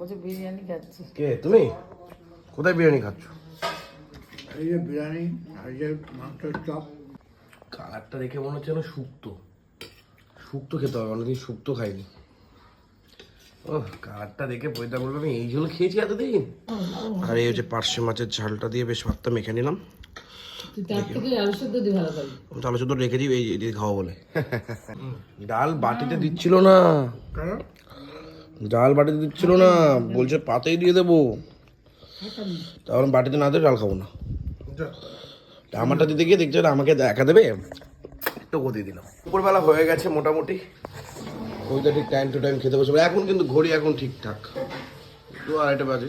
বলছে বিরিয়ানি খাচ্ছি। কে তুমি? কোথায় বিরিয়ানি খাচ্ছ? এই যে বিরিয়ানি আর যে মাংসের চপ। কালারটা দেখে মনে হচ্ছে যেন শুক্তো। শুক্তো খেতে হবে অনেকদিন শুক্তো খাইনি। ও কালারটা দেখে পয়দা বলবে আমি এই ঝোল খেয়েছি এতদিন। আর এই হচ্ছে পার্শে মাছের ঝালটা দিয়ে বেশ ভাতটা মেখে নিলাম। আলু সেদ্ধ রেখে দিই এই খাওয়া বলে। ডাল বাটিতে দিচ্ছিল না। কারণ ডাল বাটিতে দিচ্ছিল না বলছে পাতেই দিয়ে দেবো। তখন বাটিতে না দিয়ে ডাল খাব না। আমারটা দিতে গিয়ে দেখছে আমাকে দেখা দেবে তো দিয়ে দিলাম। দুপুরবেলা হয়ে গেছে মোটামুটি। ওইটা ঠিক টাইম টু টাইম খেতে বসে এখন কিন্তু ঘড়ি এখন ঠিকঠাক। দু আড়াইটা বাজে।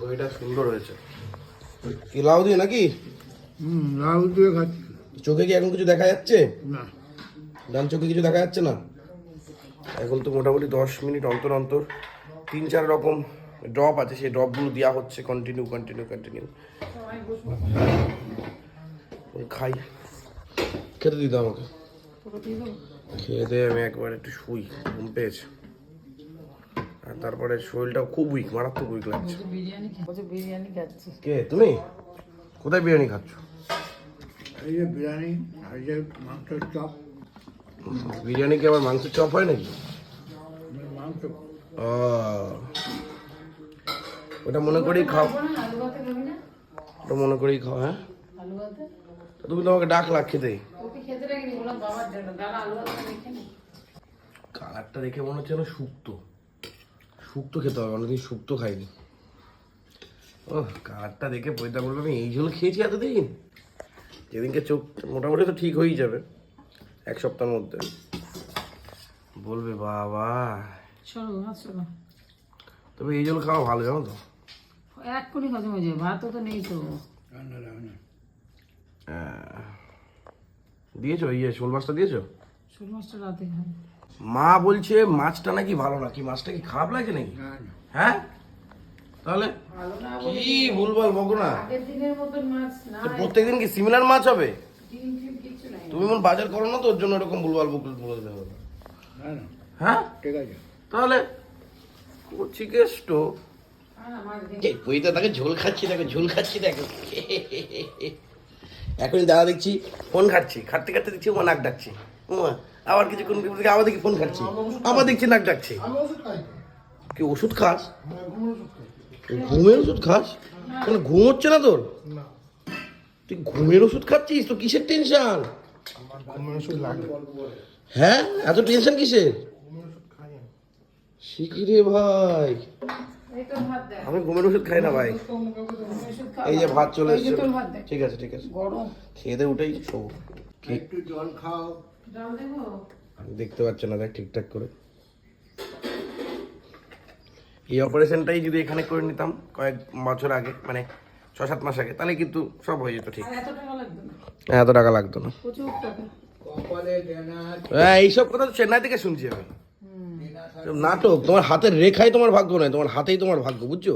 ঘড়িটা সুন্দর হয়েছে। কি লাউ দিয়ে নাকি? হুম লাউ দিয়ে খাচ্ছি। চোখে কি এখন কিছু দেখা যাচ্ছে? না। ডান চোখে কিছু দেখা যাচ্ছে না? এখন তো মোটামুটি দশ মিনিট অন্তর অন্তর তিন চার রকম ড্রপ আছে সেই ড্রপগুলো দেওয়া হচ্ছে কন্টিনিউ কন্টিনিউ কন্টিনিউ খাই। খেতে দিতে আমাকে। খেয়ে দিয়ে আমি একবার একটু শুই ঘুম পেয়েছে। আর তারপরে শরীরটা খুব উইক মারাত্মক উইক লাগছে। কে? তুমি? কোথায় বিরিয়ানি খাচ্ছ? এই যে বিরিয়ানি আর যে মাংসের চপ। বিরিয়ানি কি আবার মাংসের চপ হয় নাকি? ও। ওটা মনে করেই খাও। না ওটা মনে করেই খাও হ্যাঁ? তুমি তোমাকে ডাক লাগ খেতে। ওকে খেতে রাখিনি বললাম বাবার জন্য দাদা আলু ভাতে দেখে কালারটা দেখে মনে হচ্ছে যেন শুক্তো। শুক্তো খেতে হবে, অনেকদিন শুক্তো খাইনি। ও, কালারটা দেখে পয়দা বলবে আমি এই ঝোল খেয়েছি এতদিন। যেদিনকে চোখ মোটামুটি তো ঠিক হয়েই যাবে। এক সপ্তাহের মধ্যে। বলবে বাবা। ভাত সরো তবে এই জল খাওয়া ভালো জানো তো? এক কোনি হজম হয়ে যাবে ভাতও তো নেই তো। আহ, দিয়েছ ইয়ে শোল মাছটা দিয়েছ? শোল মাছটা রাতে খাই। মা বলছে মাছটা নাকি ভালো না। কি মাছটা কি খারাপ লাগে নাকি? হ্যাঁ? তাহলে ভালো না কি ভুলভাল বকো না। আগের দিনের মতন মাছ না প্রত্যেকদিন কি সিমিলার মাছ হবে? তুমি মন বাজার করো না তো ওর জন্য এরকম ভুলভাল বকলে বলে হবে না না। হ্যাঁ? ঠিক আছে। তাহলে করছি কেষ্ট। বইতে তাকে ঝোল খাচ্ছি দেখো ঝোল খাচ্ছি দেখো। এখনই দাদা দেখছি ফোন খাচ্ছি খাটতে খাটতে দেখছি ও নাক ডাকছে। আবার কিছুক্ষণ পরে আবার দেখি ফোন খাচ্ছি আবার দেখছি নাক ডাকছে। কি ওষুধ খাস? ঘুমের ওষুধ খাস? কেন ঘুম হচ্ছে না তোর? তুই ঘুমের ওষুধ খাচ্ছিস? তো কিসের টেনশন হ্যাঁ? এত টেনশন কিসের? শিখিরে ভাই? এই তো ভাত দেয়। আমি ঘুমের ওষুধ খাই না ভাই। এই যে ভাত চলে এসেছে। ঠিক আছে ঠিক আছে। খেয়ে দিয়ে উঠেই শোবো কি একটু জল খাও। দেখতে পাচ্ছে না দেখ ঠিকঠাক করে। এই অপারেশনটাই যদি এখানে করে নিতাম কয়েক বছর আগে মানে ছ সাত মাস আগে তাহলে কিন্তু সব হয়ে যেত ঠিক। এত টাকা এত টাকা লাগতো না। প্রচুর টাকা। কপালে দেনা হ্যাঁ এইসব কথা তো চেন্নাই থেকে শুনছি আমি। নাটক তোমার হাতের রেখাই তোমার ভাগ্য নয় তোমার হাতেই তোমার ভাগ্য বুঝছ?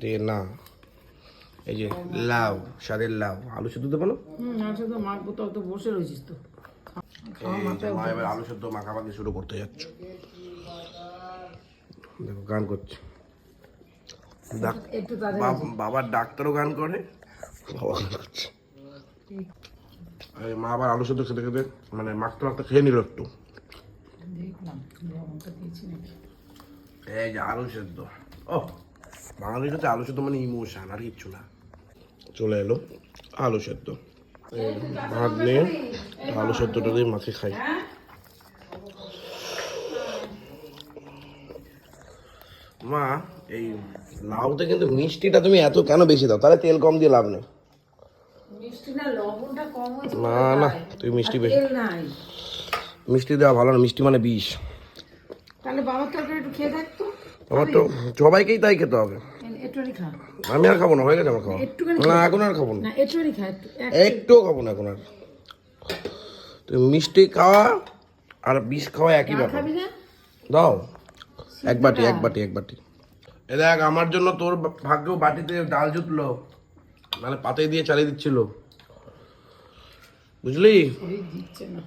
দে না এই যে লাউ স্বাদের লাউ। আলু সেদ্ধ দেবো না মাখবো তো বসে রয়েছিস তো। এবার আলু সেদ্ধ মাখামাখি শুরু করতে যাচ্ছ। দেখো গান করছে। বাবার ডাক্তারও গান করে। মা আবার আলু সেদ্ধ খেতে খেতে মানে মাখতে মাখতে খেয়ে নিল একটু। এই যে আলু সেদ্ধ। ও বাঙালির কাছে আলু সেদ্ধ মানে ইমোশন আর কিচ্ছু না। চলে এলো আলু সেদ্ধ। ভাত নিয়ে আলু সেদ্ধটা দিয়ে মাকে খাই। মা এই লাউতে কিন্তু মিষ্টিটা তুমি এত কেন বেশি দাও? তাহলে তেল কম দিয়ে লাভ নেই। না না তুমি মিষ্টি বেশি মিষ্টি দেওয়া ভালো না মিষ্টি মানে বিষ। তাহলে বাবার তরকারি একটু খেয়ে থাকতো আমার তো সবাইকেই তাই খেতে হবে। আমি আর খাব না হয়ে গেছে আমার খাওয়া। না এখন আর খাব না। একটুও খাব না এখন আর। তুমি মিষ্টি খাওয়া আর বিষ খাওয়া একই ব্যাপার। দাও। এক বাটি এক বাটি এক বাটি। এ দেখ আমার জন্য তোর ভাগ্য বাটিতে ডাল জুটলো মানে পাতে দিয়ে চালিয়ে দিচ্ছিল। বুঝলি শরীর দিচ্ছে না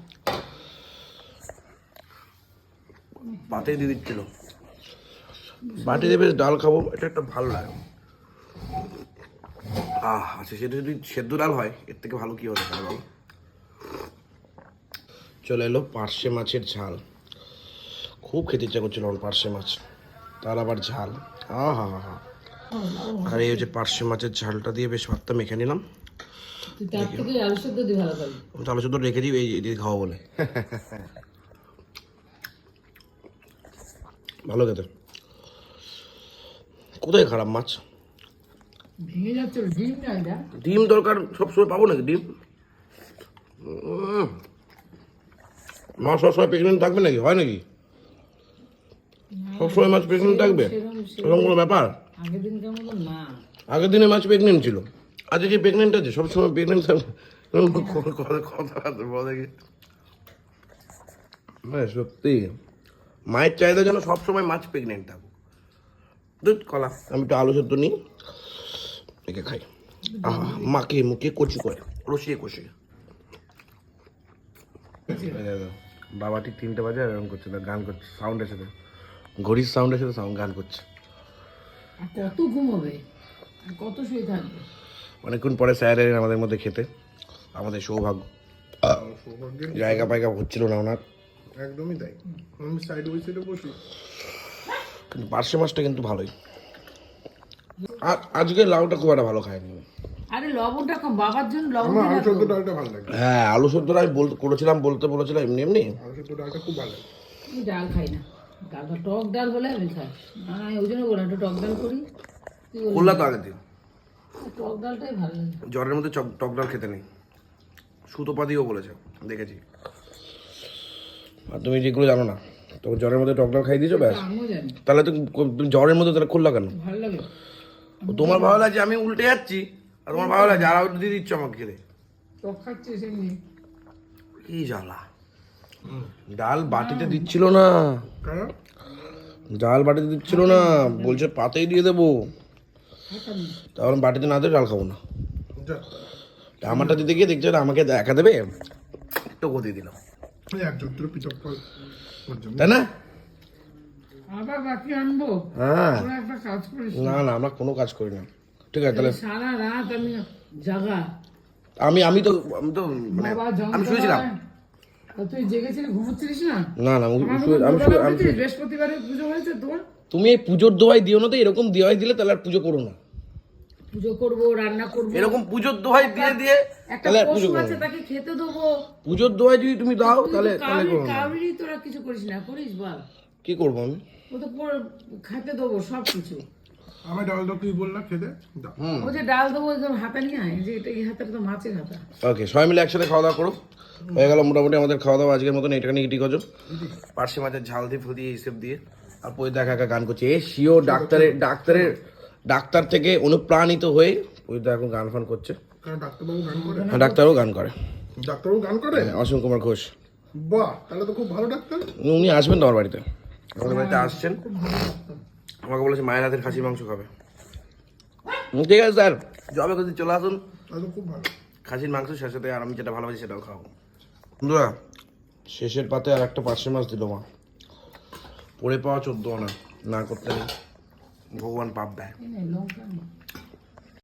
পাতে দিয়ে বেশ ডাল খাব এটা একটা ভালো লাগে আহ আচ্ছা সেটা যদি সেদ্ধ ডাল হয় এর থেকে ভালো কি হতে পারে চলে এলো পার্শে মাছের ঝাল খুব খেতে ইচ্ছা করছিল আমার পার্শে মাছ তার আবার ঝাল আহ হা হা হা আর এই হচ্ছে পার্শে মাছের ঝালটা দিয়ে বেশ ভাতটা মেখে নিলাম তার থেকে আলু সেদ্ধ দিয়ে ভালো খাবি আমি তো আলু শুধু রেখে দিই এই দিয়ে খাওয়া বলে ভালো খেতে। কোথায় খারাপ মাছ? ভেঙে যাচ্ছে ডিম না ডিম দরকার সবসময় পাবো নাকি ডিম। মা সবসময় প্রেগনেন্ট থাকবে নাকি? হয় নাকি? সবসময় মাছ প্রেগনেন্ট থাকবে? এরকম কোনো ব্যাপার? আগের দিনে মাছ প্রেগনেন্ট ছিল। আজকে কি প্রেগনেন্ট আছে? সবসময় প্রেগনেন্ট কথা বলে হ্যাঁ সত্যি। মায়ের চাহিদা যেন সবসময় মাছ প্রেগনেন্ট থাকুক। দুধ কলা। আমি একটু আলু সেদ্ধ নিই। একে খাই। মাকে মুখে কচি করে। রসিয়ে কষিয়ে বাবা ঠিক তিনটে বাজে আর এরকম করছে না গান করছে সাউন্ডের সাথে ঘড়ির সাউন্ডের সাথে সাউন্ড গান করছে। কত ঘুমোবে আর কত শুয়ে থাকবে? অনেকক্ষণ পরে স্যার এলেন আমাদের মধ্যে খেতে। আমাদের সৌভাগ্য। সৌভাগ্যের জায়গা পায়গা হচ্ছিল না ওনার। একদমই তাই। আমি সাইড বাই সাইডে বসি। কিন্তু পার্শে মাছটা কিন্তু ভালোই। আর আজকে লাউটা খুব একটা ভালো খায়নি আরে লবণটা কম বাবার জন্য লবণ আলু দিলা তো। সেদ্ধ ডালটা ভালো লাগে। হ্যাঁ আলু আমি বলতে করেছিলাম বলতে বলেছিলাম এমনি এমনি। আলু সেদ্ধ ডালটা খুব ভালো লাগে। আমি ডাল খাই না। ডালটা টক ডাল হলে আমি খাই। আমি ওই জন্য বললাম একটু টক ডাল করি। করলা তো আগের দিন টক ডালটাই ভালো লাগে জ্বরের মধ্যে টক ডাল খেতে নেই। সুতোপা দিয়েও বলেছে দেখেছি। আর তুমি যেগুলো জানো না তো জ্বরের মধ্যে টক ডাল খাই দিয়েছ ব্যাস। তাহলে তো তুমি জ্বরের মধ্যে তাহলে খুললা কেন? তোমার ভালো লাগছে আমি উল্টে যাচ্ছি আর তোমার ভালো লাগছে আর দিয়ে দিচ্ছ আমাকে খেতে। কি জ্বালা। ডাল বাটিতে দিচ্ছিল না। ডাল বাটিতে দিচ্ছিল না বলছে পাতেই দিয়ে দেবো। তাহলে বাটিতে না দিয়ে ডাল খাব না। আমারটা দিতে গিয়ে দেখছে আমাকে একা দেবে? একটু গতি ওর জন্য তাই না? হ্যাঁ। তোরা একটা কাজ করিস না। না আমরা কোনো কাজ করি না। ঠিক আছে তাহলে সারা রাত আমি জাগা। আমি আমি তো আমি তো মানে আমি শুয়েছিলাম তুই জেগেছিলি ঘুমোচ্ছিলিস না? না না আমি শুয়ে- আমি আমি বৃহস্পতিবারে পুজো হয়েছে তোর? তুমি এই পুজোর দোয়াই দিও না তো এরকম দোয়াই দিলে তাহলে আর পুজো করো না। পুজো করব রান্না করব। এরকম পুজোর দোয়াই দিয়ে দিয়ে তাহলে আর পুজো পশু করো না। তাকে খেতে দেবো। পুজোর দোয়াই যদি তুমি দাও তাহলে তাহলে করো না। কাউরি তোরা কিছু করিস না করিস বল। কি করব আমি? ও তো খেতে দেবো সব কিছু আমার ডালটা তুই বললা খেতে দাও। ও যে ডাল দেবো একদম হাতে নিয়ে আয় যে এটা এই হাতের তো মাছের হাতা। ওকে সবাই মিলে একসাথে খাওয়া দাওয়া করো। হয়ে গেল মোটামুটি আমাদের খাওয়া দাওয়া আজকের মতন। এটাখানে ইটি গজো পার্শে মাছের ঝাল দিয়ে ফুল দিয়ে হিসেব দিয়ে। আর পরে দেখা একা গান করছে। এ শিও ডাক্তারের ডাক্তারের ডাক্তার থেকে অনুপ্রাণিত হয়ে ওই তো এখন গান ফান করছে। কারণ ডাক্তারবাবু গান করে? ডাক্তারও গান করে। ডাক্তারবাবু অসীম কুমার ঘোষ। বাহ তাহলে তো খুব ভালো ডাক্তার। উনি আসবেন তো আমার বাড়িতে। আমাদের বাড়িতে আসছেন। আমাকে বলেছে মায়ের হাতের খাসির মাংস খাবে। ঠিক আছে স্যার। জবে যদি চলে আসুন। খুব ভালো। খাসির মাংস সাথে আর আমি যেটা ভালোবাসি সেটাও খাব। বন্ধুরা, শেষের পাতে আর একটা পার্শে মাছ দিল মা পড়ে পাওয়া চোদ্দ আনা, না করতে ভগবান পাপ দেয়।